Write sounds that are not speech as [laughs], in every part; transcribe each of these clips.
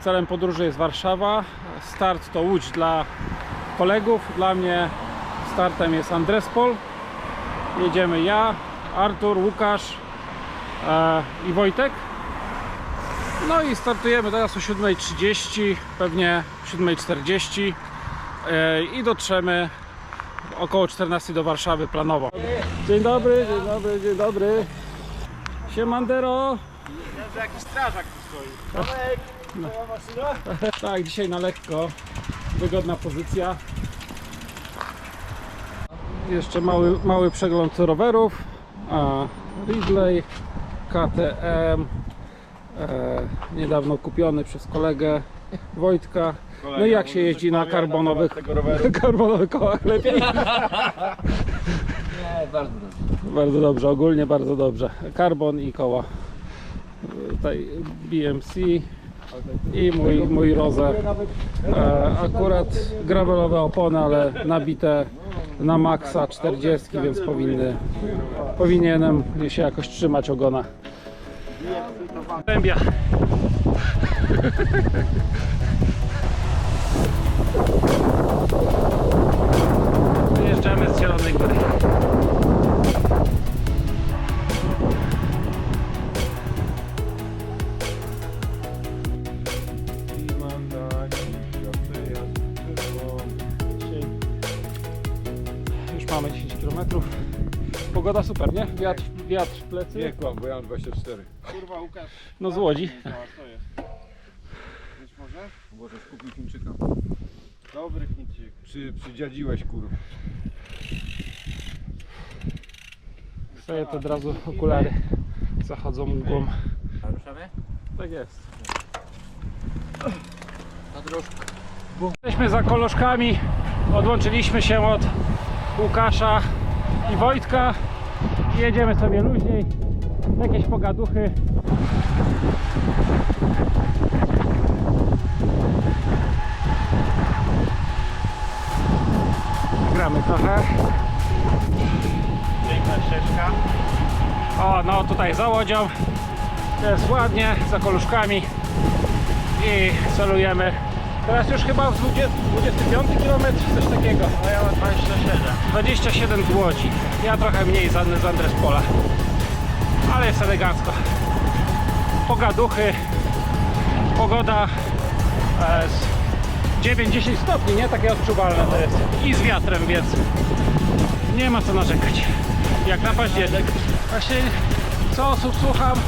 Celem podróży jest Warszawa. Start to Łódź dla kolegów. Dla mnie startem jest Andrespol. Jedziemy ja, Artur, Łukasz e, i Wojtek. No i startujemy teraz o 7.30, pewnie 7.40 e, i dotrzemy około 14 do Warszawy planowo. Dzień dobry, dzień dobry, dzień dobry. Siemandero. Jakiś strażak tu stoi. [laughs] No. [laughs] Tak, dzisiaj na lekko. Wygodna pozycja. Jeszcze mały, mały przegląd rowerów. A Ridley, KTM. E, niedawno kupiony przez kolegę Wojtka. No i jak się jeździ na karbonowych, [laughs] karbonowych kołach lepiej? Nie, bardzo dobrze. Bardzo dobrze, ogólnie bardzo dobrze. Karbon i koła. Tutaj BMC i mój, mój Roze. E, akurat gravelowe opony, ale nabite na maksa 40, więc powinny, powinienem się jakoś trzymać ogona. Dębia. Wyjeżdżamy z Zielonej Góry. Mamy 10 km. Pogoda super, nie? Wiatr, wiatr w plecy. Nie kłam, bo ja mam 24. Kurwa, Łukasz. No z Łodzi. To jest. Być może? Możesz kupić Chińczyka. Dobry Chińczyk. Przy, przydziadziłeś kurwa. Sobie to od razu okulary zachodzą mgłą. Ruszamy? Tak jest. Na dróżkę. Jesteśmy za koloszkami. Odłączyliśmy się od Łukasza i Wojtka. I jedziemy sobie luźniej. Jakieś pogaduchy. Gramy trochę. Piękna ścieżka. O, no tutaj za łodzią. Jest ładnie, za koluszkami. I celujemy. Teraz już chyba w 20, 25 km, coś takiego. A ja mam 27. 27 z Łodzi. Ja trochę mniej z, z Andrespola. Ale jest elegancko. Pogaduchy. Pogoda e, z 9-10 stopni, nie? Takie odczuwalne to jest. I z wiatrem, więc nie ma co narzekać. Jak na październik. Właśnie co osób słucham,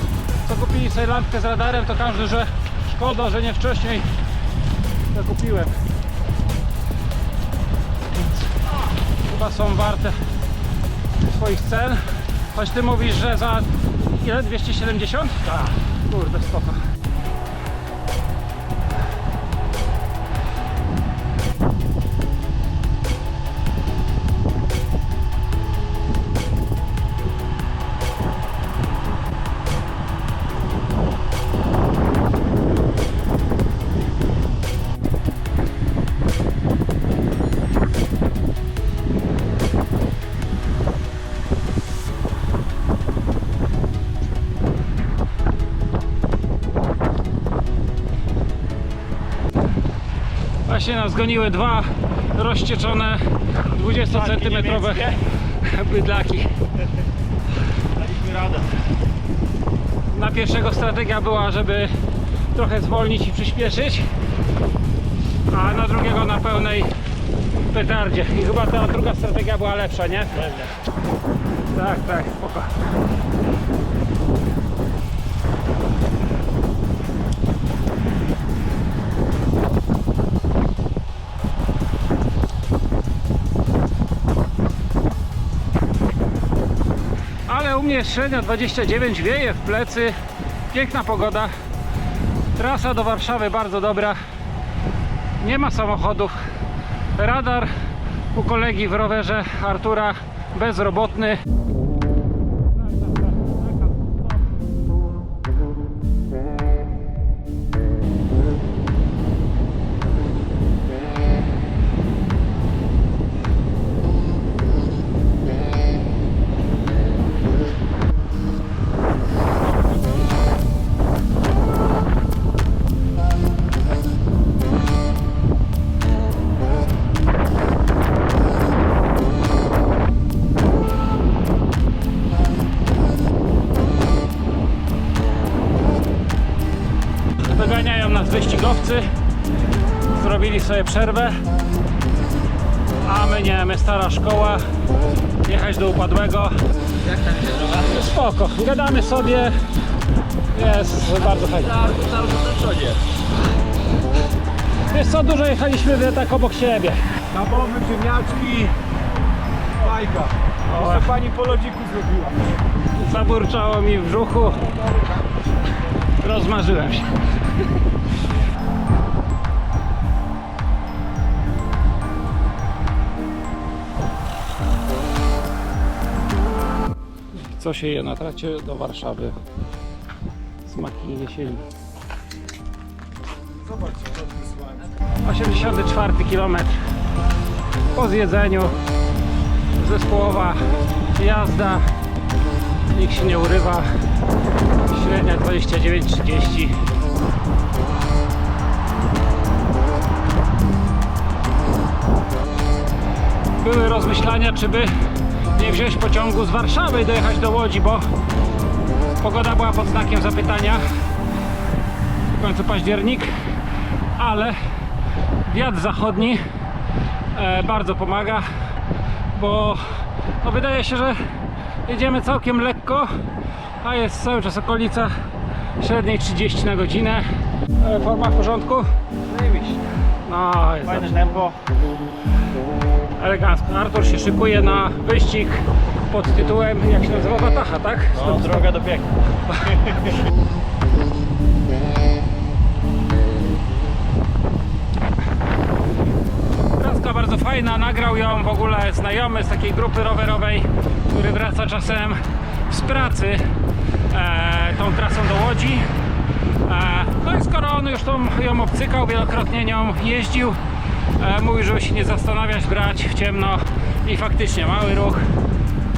co kupili sobie lampkę z radarem, to każdy, że szkoda, że nie wcześniej zakupiłem. Chyba są warte swoich cen. Choć ty mówisz, że za ile? 270? Tak. Kurde, spoko. Właśnie nas goniły dwa rozcieczone 20 cm [laughs] bydlaki. Daliśmy radę. Na pierwszego strategia była, żeby trochę zwolnić i przyspieszyć, a na drugiego na pełnej petardzie. I chyba ta druga strategia była lepsza, nie? Tak, tak, spoko. U mnie średnio 29, wieje w plecy, piękna pogoda. Trasa do Warszawy bardzo dobra. Nie ma samochodów. Radar u kolegi w rowerze Artura bezrobotny. Wyścigowcy. Zrobili sobie przerwę. A my nie, my stara szkoła. Jechać do upadłego. Jak tam się droga? Spoko, gadamy sobie. Jest bardzo fajnie. Cały na przodzie. Wiesz co, dużo jechaliśmy tak obok siebie. Kabowy, ziemniaczki, bajka. O. Jeszcze pani po lodziku zrobiła. Zaburczało mi w brzuchu. Rozmarzyłem się. Co się je na tracie do Warszawy? Smaki jesieni. Zobacz, co wysłałem. 84 km po zjedzeniu zespołowa jazda nikt się nie urywa średnia 29-30 były rozmyślania czy by nie wziąć pociągu z Warszawy i dojechać do Łodzi bo pogoda była pod znakiem zapytania w końcu październik ale wiatr zachodni e, bardzo pomaga, bo no, wydaje się, że jedziemy całkiem lekko, a jest cały czas okolica średniej 30 na godzinę. E, forma w porządku? Zajebiście. No, jest Fajne dobrze. tempo. Elegancko. Artur się szykuje na wyścig pod tytułem, jak się nazywa, Wataha, tak? No, droga do piekła. [laughs] Traska bardzo fajna, nagrał ją w ogóle znajomy z takiej grupy rowerowej, który wraca czasem z pracy e, tą trasą do Łodzi. E, no i skoro on już tą, ją obcykał, wielokrotnie nią jeździł, e, mówił, żeby się nie zastanawiać, brać w ciemno i faktycznie mały ruch.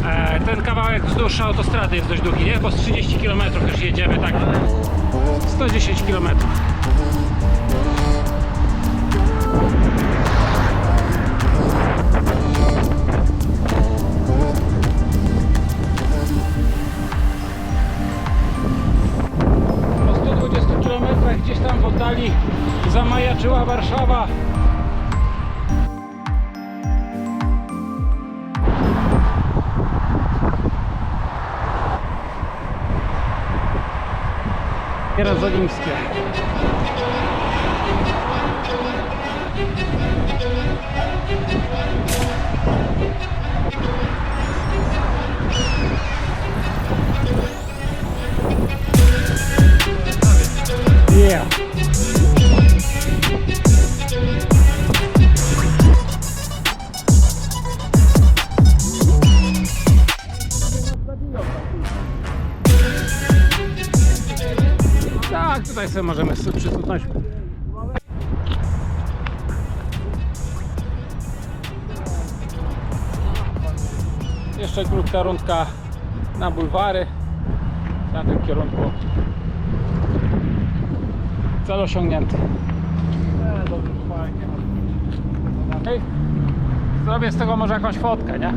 E, ten kawałek wzdłuż autostrady jest dość długi, nie? Bo z 30 km już jedziemy, tak? 110 km. Po 120 km gdzieś tam w oddali zamajaczyła Warszawa. Jerozolimskie. Możemy. Jeszcze krótka rundka na bulwary. W tamtym kierunku. Cel osiągnięty. Okej. Zrobię z tego może jakąś fotkę, nie?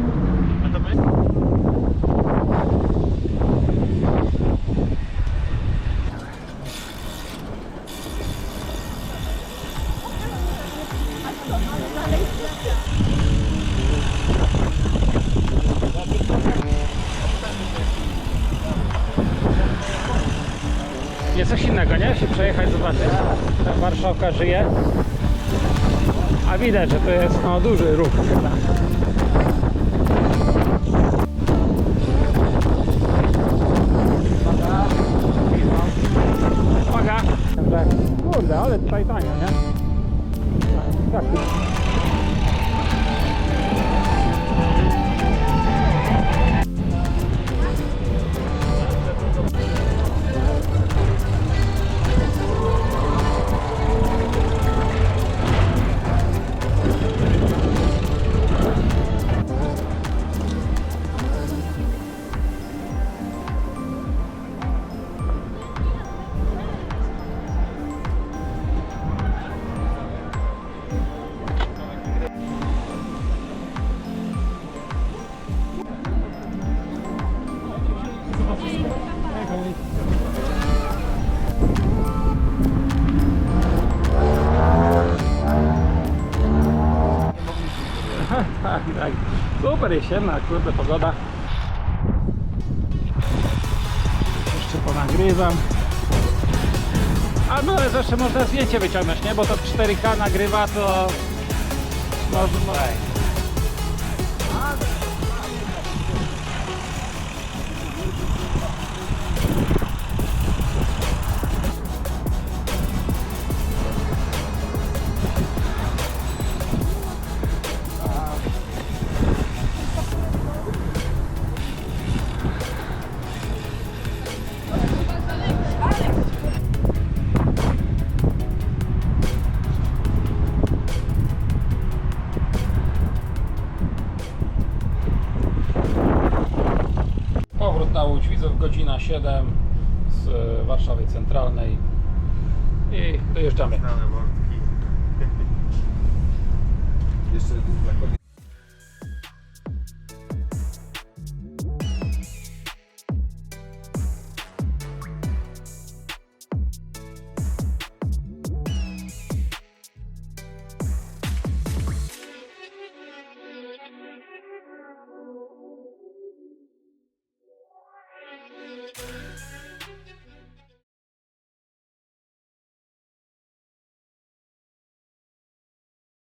A to my? Nie coś innego, nie? Się przejechać, zobaczyć. Jak Warszawka żyje. A widać, że to jest no, duży ruch. [laughs] Super jesienna, kurde pogoda. Jeszcze ponagrywam. A no ale zawsze można zdjęcie wyciągnąć, nie? Bo to 4K nagrywa, to... Można... Łódź Widzów, godzina 7 z e, Warszawy Centralnej i dojeżdżamy. [laughs] Jeszcze na koniec.